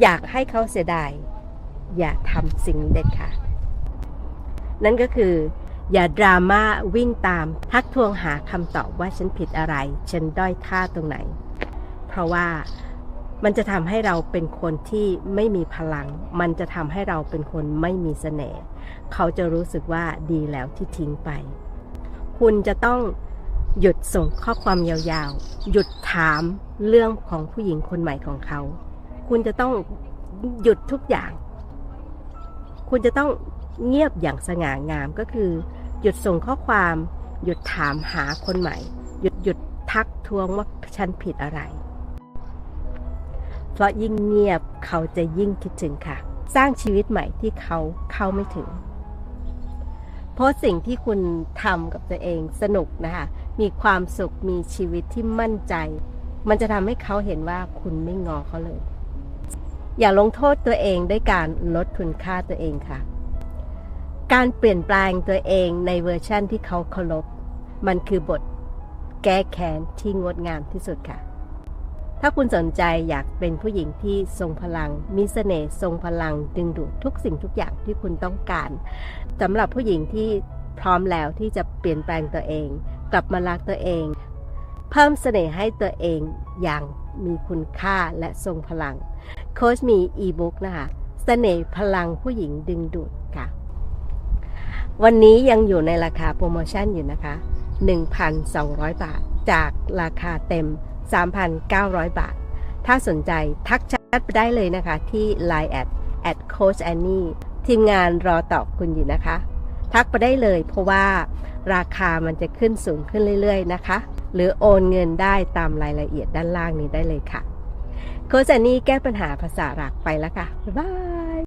อยากให้เขาเสียดาย อย่าทำสิ่งเด็ดค่ะ นั่นก็คือ อย่าดราม่าวิ่งตาม ทักทวงหาคำตอบว่าฉันผิดอะไร ฉันด้อยค่าตรงไหน เพราะว่ามันจะทำให้เราเป็นคนที่ไม่มีพลัง มันจะทำให้เราเป็นคนไม่มีเสน่ห์เขาจะรู้สึกว่าดีแล้วที่ทิ้งไป คุณจะต้องหยุดส่งข้อความยาวๆ หยุดถามเรื่องของผู้หญิงคนใหม่ของเขา คุณจะต้องหยุดทุกอย่าง คุณจะต้องเงียบอย่างสง่างามก็คือ หยุดส่งข้อความ หยุดถามหาคนใหม่ หยุดหยุดทักทวงว่าฉันผิดอะไร เพราะยิ่งเงียบเขาจะยิ่งคิดถึงค่ะ สร้างชีวิตใหม่ที่เขาเข้าไม่ถึงเพราะสิ่งที่คุณทำกับตัวเองสนุกนะคะ มีความสุขมีชีวิตที่มั่นใจ มันจะทำให้เขาเห็นว่าคุณไม่งอเขาเลย อย่าลงโทษตัวเองด้วยการลดคุณค่าตัวเองค่ะ การเปลี่ยนแปลงตัวเองในเวอร์ชั่นที่เขาเคารพมันคือบทแก้แค้นที่งดงามที่สุดค่ะ ถ้าคุณสนใจอยากเป็นผู้หญิงที่ทรงพลัง มีเสน่ห์ทรงพลังดึงดูดทุกสิ่งทุกอย่างที่คุณต้องการสำหรับผู้หญิงที่พร้อมแล้วที่จะเปลี่ยนแปลงตัวเอง กลับมารักตัวเอง เพิ่มเสน่ห์ให้ตัวเองอย่างมีคุณค่าและทรงพลัง โค้ชมีอีบุ๊กนะคะเสน่ห์พลังผู้หญิงดึงดูดค่ะ วันนี้ยังอยู่ในราคาโปรโมชั่นอยู่นะคะ 1,200 บาท จากราคาเต็ม 3,900 บาท ถ้าสนใจทักแชทไปได้เลยนะคะ ที่ Line แอด at coach Annie ทีมงานรอตอบคุณอยู่นะคะ ทักไปได้เลยเพราะว่าราคามันจะขึ้นสูงขึ้นเรื่อยๆนะคะ หรือโอนเงินได้ตามรายละเอียดด้านล่างนี้ได้เลยค่ะ โค้ชแอนนี่แก้ปัญหาภาษาหลักไปแล้วค่ะ บ๊ายบาย